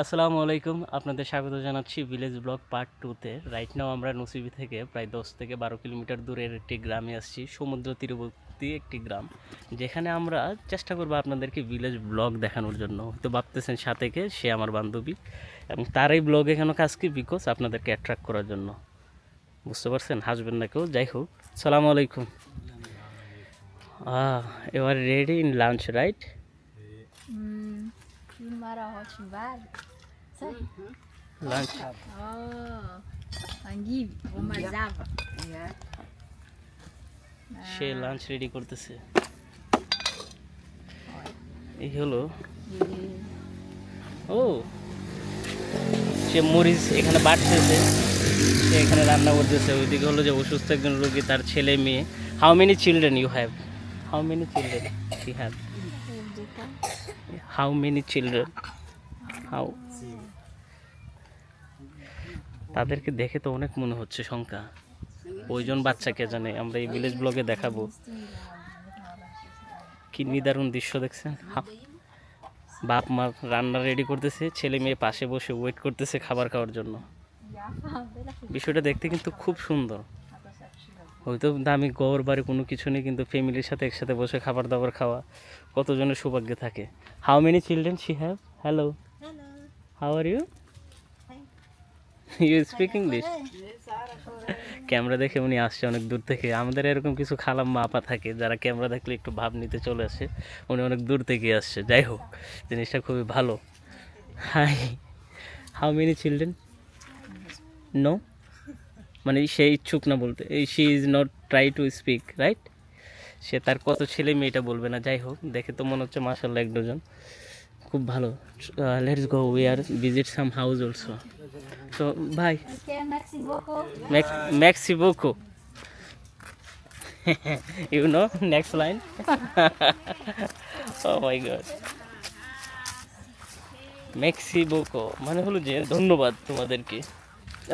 আসসালামু আলাইকুম, আপনাদের স্বাগত জানাচ্ছি ভিলেজ ব্লগ পার্ট টুতে রাইট নাও আমরা নসিবি থেকে প্রায় দশ থেকে বারো কিলোমিটার দূরের একটি গ্রামে আসছি, সমুদ্র তীরবর্তী একটি গ্রাম। যেখানে আমরা চেষ্টা করব আপনাদেরকে ভিলেজ ব্লগ দেখানোর জন্য। তো ভাবতেছেন সাথেকে সে আমার বান্ধবী। এবং তার এই ব্লগে কেন কাজ কি? বিকজ আপনাদেরকে অ্যাট্রাক্ট করার জন্য। বুঝতে পারছেন? হাসবেন না কেউ? যাই হোক, সালামু আলাইকুম। এবার রেডি ইন লাঞ্চ রাইট সে লাঞ্চ রেডি করতেছে এই হলো ও সে মরিচ এখানে বাড়তেছে সে এখানে রান্না করতেছে ওইদিকে হলো যে অসুস্থ একজন রোগী তার ছেলে মেয়ে how many children you have how many children you have how many children how তাদেরকে দেখে তো অনেক মনে হচ্ছে সংখ্যা ওইজন বাচ্চাকে জানে? আমরা এই ভিলেজ ব্লগে দেখাবো। কি নিদারুণ দৃশ্য দেখছেন? বাপ মা রান্না রেডি করতেছে, ছেলে মেয়ে পাশে বসে ওয়েট করতেছে খাবার খাওয়ার জন্য। বিষয়টা দেখতে কিন্তু খুব সুন্দর। হয়তো দামি গড় বাড়ি কোনো কিছু নেই, কিন্তু ফ্যামিলির সাথে একসাথে বসে খাবার দাবার খাওয়া কতজনের সৌভাগ্য থাকে। How many children she have hello Hello. How are you you speak English camera দেখে উনি আসছে অনেক দূর থেকে। আমাদের এরকম কিছু খালাম্মা আপা থাকে যারা ক্যামেরা দেখলে একটু ভাব নিতে চলে আসে। উনি অনেক দূর থেকে আসছে। যাই হোক জিনিসটা খুবই ভালো। Hi how many children no মানে সে ইচ্ছুক না বলতে। এই she is not try to speak right সে তার কত ছেলে মেয়েটা বলবে না যাই হোক দেখে তো মনে হচ্ছে মাসাল্লাহ এক ডজন খুব ভালো let's go we are visit some house also তো ভাই beaucoup. you know, next line. oh my god. মেক্সি বোকো মানে হলো যে ধন্যবাদ তোমাদেরকে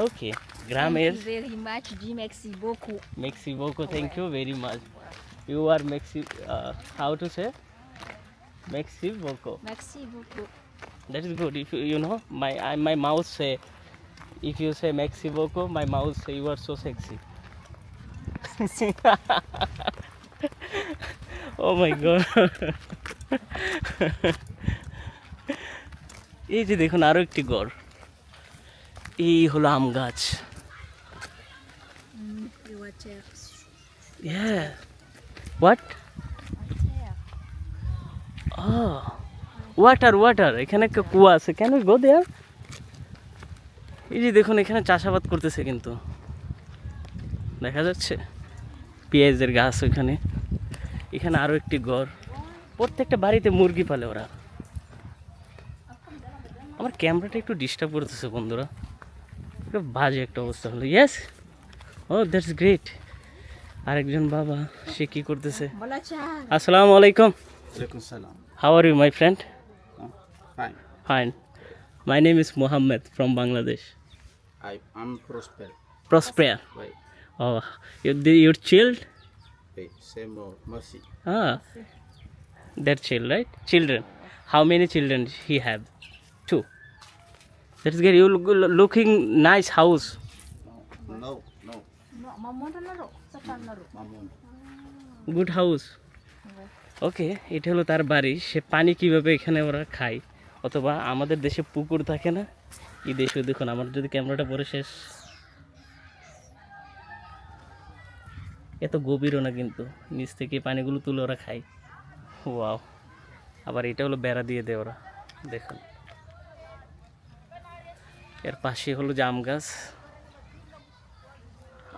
ওকে গ্রামের Thank you very much, Jim. Merci beaucoup. মেক্সি Boko thank you very much you are maxi how to say মেক্সি বোকো Merci beaucoup. That is good. If you, you know, my I, my mouth say, if you say Maxi Boko, my mouth say you are so sexy. oh my god. এই যে দেখুন আরও একটি গড় এই হলো আম গাছ Mm, you. Yeah. Oh. Water water এখানে একটা কুয়া আছে। কেন গো দেয়ার এই যে দেখুন, এখানে চাষাবাদ করতেছে কিন্তু। দেখা যাচ্ছে। পেঁয়াজের গাছ ওইখানে এখানে আরও একটি ঘর। প্রত্যেকটা বাড়িতে মুরগি পালে ওরা। আমার ক্যামেরাটা একটু ডিস্টার্ব করতেছে বন্ধুরা। বাজে একটা অবস্থা হলো। ইয়েস ও দ্যাটস গ্রেট আরেকজন বাবা সে কি করতেছে আসসালামু আলাইকুম. How are you my friend Oh, fine. Fine. My name is Mohammed from Bangladesh. I am prosper. Prosper. Wait, Oh, you, your child? wait, same or mercy. Ah, that child, right? Children. How many children he have? Two. That's good. You looking nice house. No, no, No, mamon na ro. Good house okay এটা হলো তার বাড়ি। সে পানি কীভাবে এখানে ওরা খায়? অথবা আমাদের দেশে পুকুর থাকে না? এই দেশে দেখুন, আমার যদি ক্যামেরাটা পরে শেষ। এত গভীরও না কিন্তু। নিচ থেকে পানিগুলো তুলে ওরা খায়। ওয়াও আবার এটা হলো বেড়া দিয়ে দেয় ওরা। দেখুন। এর পাশে হলো জাম গাছ।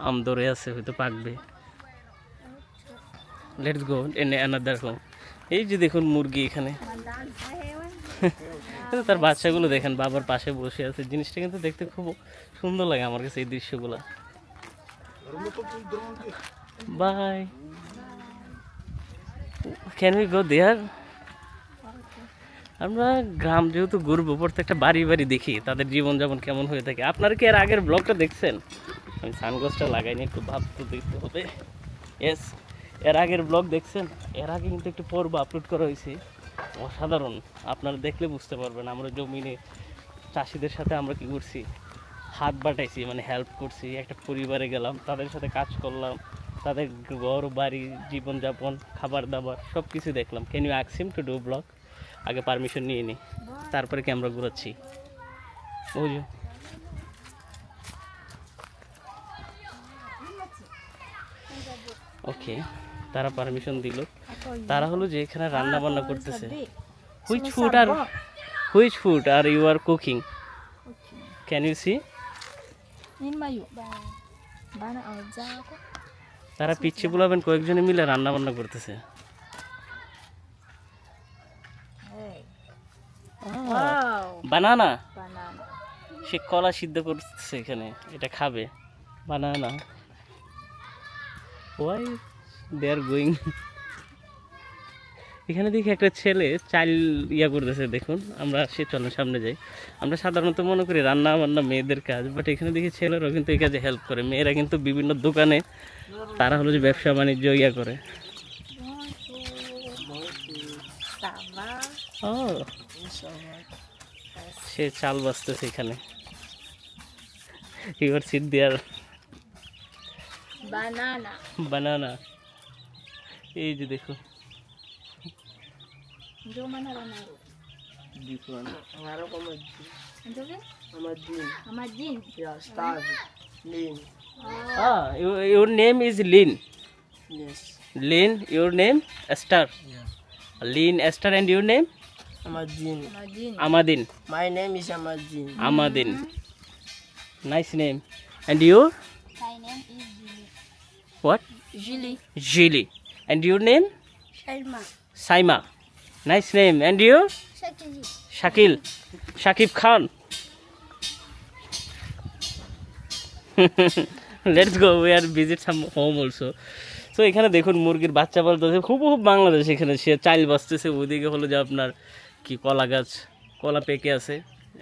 আম ধরে আছে, হয়তো পাকবে। Let's go in another home এই যে দেখুন মুরগি এখানে। তার বাচ্চাগুলো দেখেন, বাবার পাশে বসে আছে। জিনিসটা কিন্তু দেখতে খুব সুন্দর লাগে আমার কাছে এই দৃশ্যগুলো। Bye can we go there আমরা গ্রাম যেহেতু ঘুরবো প্রত্যেকটা বাড়ি বাড়ি দেখি, তাদের জীবনযাপন কেমন হয়ে থাকে। আপনারা কি এর আগের ব্লগটা দেখছেন? আমি সানগ্লাসটা লাগাইনি একটু ভাব তো দেখতে হবে। এস এর আগের ব্লগ দেখছেন? এর আগে কিন্তু একটু পর্ব আপলোড করা হয়েছে। অসাধারণ। আপনারা দেখলে বুঝতে পারবেন, আমরা জমিনে চাষিদের সাথে আমরা কি করছি? হাত বাটাইছি মানে হেল্প করছি। একটা পরিবারে গেলাম, তাদের সাথে কাজ করলাম, তাদের ঘর, বাড়ি, জীবনযাপন খাবার দাবার সব কিছু দেখলাম ক্যান ইউ অ্যাক্সিম টু ডু ব্লগ আগে পারমিশন নিয়ে নিই তারপরে ক্যামেরা ঘুরাচ্ছি। বুঝো ওকে তারা পারমিশন দিল। তারা হলো যে এখানে রান্না বান্না করতেছে। Which food are which food are you are cooking can you see. তারা পিচ্ছি বুলাবেন কয়েকজনে মিলে রান্না বান্না করতেছে। বানানা সে কলা সিদ্ধ করতেছে এখানে এটা খাবে। Banana why they are going এখানে দেখি একটা ছেলে চাল ইয়া করতেছে দেখুন আমরা সে চলো সামনে যাই। আমরা সাধারণত মনে করি রান্না বান্না মেয়েদের কাজ বাট এখানে দেখি ছেলেরাও কিন্তু এই কাজে হেল্প করে। মেয়েরা কিন্তু বিভিন্ন দোকানে তারা হলো যে ব্যবসা বাণিজ্য ইয়া করে। ও সে চাল বাঁচতেছে এখানে। এবার সিট দেওয়ার Banana. বানানা এই যে দেখো. Ah, Lin. Yes. Lin, your name Esther. Yeah. Lin, Esther, and your name Amadin. Amadin. Amadin. My name is Amadin. Amadin. Nice name. And you? My name is Julie. What? Julie. Jili. And your name? Shalma. Saima. Nice name. And you? Shakili. Shakil. Shakib Khan. Let's go we are visit some home also তো এখানে দেখুন মুরগির বাচ্চা পালতেছে খুব খুব বাংলাদেশ এখানে সে চাইল বাঁচতেছে ওইদিকে হলো যে আপনার কি কলা গাছ কলা পেকে আছে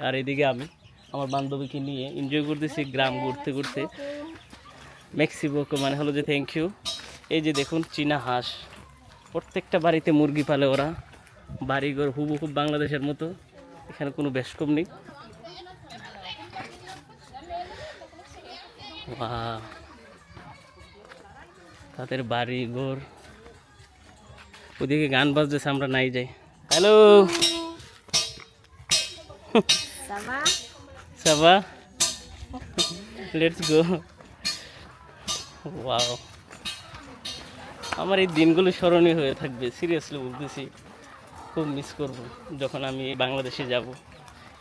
আর এদিকে আমি আমার বান্ধবীকে নিয়ে এনজয় করতেছি গ্রাম ঘুরতে ঘুরতে মেক্সিকোকে মানে হলো যে থ্যাংক ইউ এই যে দেখুন চীনা হাঁস। প্রত্যেকটা বাড়িতে মুরগি পালে ওরা। বাড়িঘর হুবু খুব বাংলাদেশের মতো। এখানে কোনো বেশকম নেই। তাদের বাড়ি ঘর ওদিকে গান বাজতেছে আমরা নাই যাই। Hello. Saba. Let's go wow আমার এই দিনগুলো স্মরণীয় হয়ে থাকবে সিরিয়াসলি বলতেছি। খুব মিস করব যখন আমি বাংলাদেশে যাব।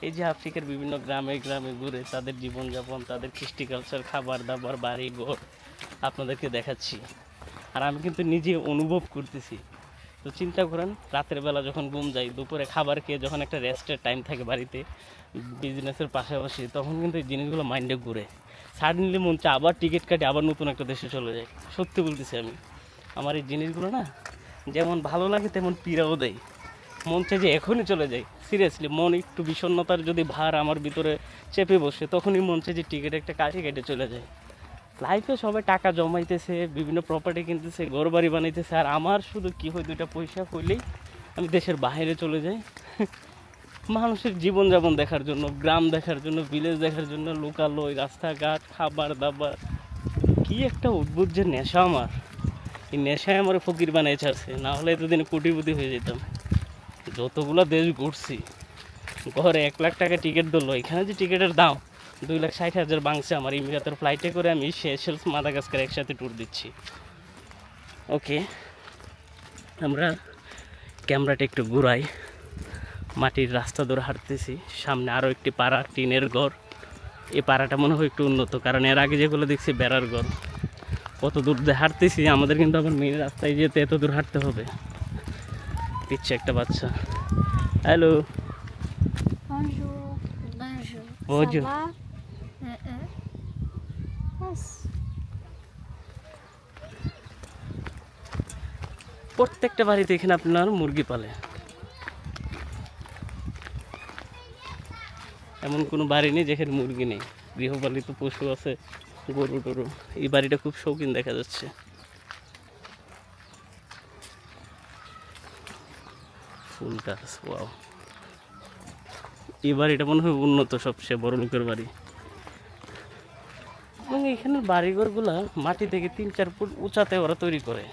এই যে আফ্রিকার বিভিন্ন গ্রামে গ্রামে ঘুরে তাদের জীবনযাপন, তাদের কৃষ্টি কালচার খাবার দাবার বাড়ি ঘর আপনাদেরকে দেখাচ্ছি। আর আমি কিন্তু নিজে অনুভব করতেছি। তো চিন্তা করেন, রাতের বেলা যখন ঘুম যাই দুপুরে খাবার খেয়ে যখন একটা রেস্টের টাইম থাকে বাড়িতে বিজনেসের পাশাপাশি, তখন কিন্তু এই জিনিসগুলো মাইন্ডে ঘুরে। সাডেনলি মন চা আবার টিকিট কাটে, আবার নতুন একটা দেশে চলে যায়। সত্যি বলতেছি আমি। আমার এই জিনিসগুলো না, যেমন ভালো লাগে তেমন পীড়াও দেয়। মন চাই যে এখনই চলে যাই। সিরিয়াসলি মন একটু বিষণ্ণতার যদি ভার আমার ভিতরে চেপে বসে, তখনই মন চাই যে টিকিট একটা কাটে কেটে চলে যায় লাইফে সবাই টাকা জমাইতেছে, বিভিন্ন প্রপার্টি কিনতেছে ঘর বাড়ি বানাইতেছে, আর আমার শুধু কী হয়, দুইটা পয়সা হইলেই আমি দেশের বাইরে চলে যাই। মানুষের জীবনযাপন দেখার জন্য, গ্রাম দেখার জন্য ভিলেজ দেখার জন্য, লোকালয়, রাস্তাঘাট, খাবার দাবার। কি একটা অদ্ভুত যে নেশা আমার। এই নেশায় আমার ফকির বানিয়ে ছাড়ছে না হলে এতদিনে কোটিপতি হয়ে যেতাম। যতগুলো দেশ ঘুরছি, ঘরে এক লাখ টাকা টিকিট ধরলো, এখানে যে টিকিটের দাম, দুই লাখ ষাট হাজার বাংছে আমার। ইমিরাতের ফ্লাইটে করে আমি শেষেলস মাদাগাস্কার একসাথে ট্যুর দিচ্ছি। ওকে আমরা ক্যামেরাটা একটু ঘুরাই। মাটির রাস্তা ধরে হাঁটতেছি। সামনে আরও একটি পাড়া টিনের ঘর। এই পাড়াটা মনে হয় একটু উন্নত কারণ এর আগে যেগুলো দেখছি বেড়ার ঘর। কত দূর দিয়ে হাঁটতেছি আমাদের কিন্তু আবার মেন রাস্তায় যেতে এত দূর হাঁটতে হবে। পিচ্ছে একটা বাচ্চা। Hello Bonjour. Uh-uh. Yes. প্রত্যেকটা বাড়িতে এখানে আপনার মুরগি পালে। এমন কোনো বাড়ি নেই যেখানে মুরগি নেই। গৃহপালিত পশু আছে, গরু, টরু। এই বাড়িটা খুব শৌখিন দেখা যাচ্ছে। ফুল গাছ, ওয়াও। এই বাড়িটা মনে হয় উন্নত সবচেয়ে বড় লোকের বাড়ি। এবং এখানে বাড়িঘরগুলা মাটি থেকে তিন চার ফুট উঁচাতে ওরা তৈরি করে।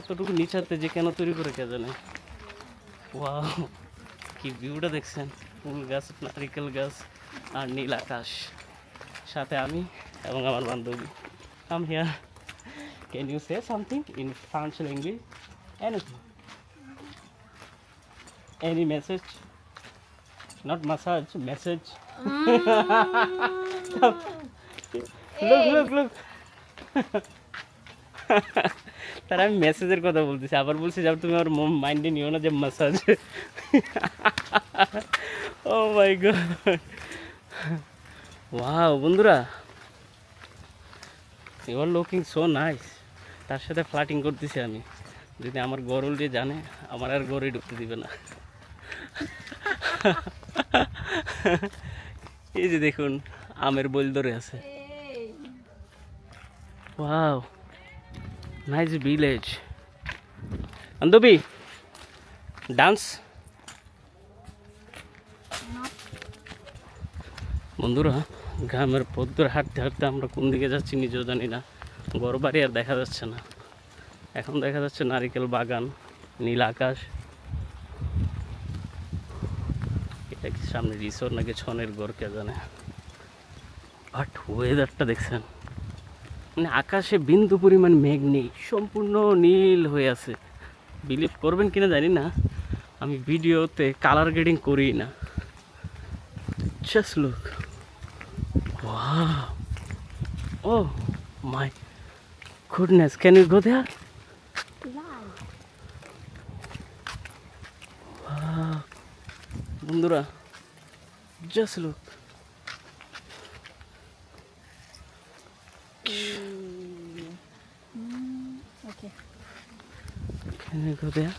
এতটুকু নিচাতে যে কেন তৈরি করে কে জানে? ওয়াও, কি ভিউটা দেখছেন? ফুল গাছ নারিকেল গাছ আর নীল আকাশ। সাথে আমি এবং আমার বান্ধবী। I'm here can you say something in France language anything any message not massage message look তার আমি মেসেজের কথা বলতেছি। আবার বলছি যে তুমি আমার মাইন্ডে নিও না যে মাসাজ ও মাই ওয়াও বন্ধুরা। You are looking so nice তার সাথে ফ্লাটিং করতেছি আমি। যদি আমার গরল যে জানে, আমার আর গরুই ঢুকতে দিবে না। এই যে দেখুন, আমের বইল ধরে আছে। ওয়াও নাইস ভিলেজ বান্ধবী ডান্স বন্ধুরা, গ্রামের পথ ধরে হাঁটতে হাঁটতে আমরা কোন দিকে যাচ্ছি নিজেও জানি না। ঘর বাড়ি আর দেখা যাচ্ছে না। এখন দেখা যাচ্ছে নারিকেল বাগান, নীল আকাশ। এটা কি সামনে রিসোর্ট নাকি ছনের ঘর, কে জানে? বাট ওয়েদারটা দেখছেন। মানে আকাশে বিন্দু পরিমাণ মেঘ নেই, সম্পূর্ণ নীল হয়ে আছে। বিলিভ করবেন কিনা জানি না। আমি ভিডিওতে কালার গ্রেডিং করি না। Just look oh my goodness can you go there বন্ধুরা just look Okay. Can we go there?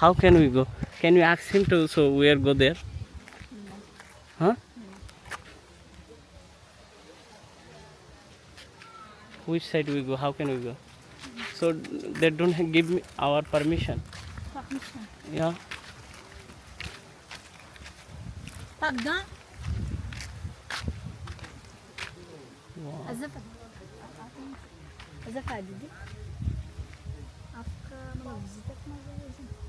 How can we go? Can you ask him to so we are go there? Huh? Which side we go? How can we go? So they don't give me our permission. Permission. Yeah. Pagda. Azaf. Azaf adi di. Afka mga visita ko mga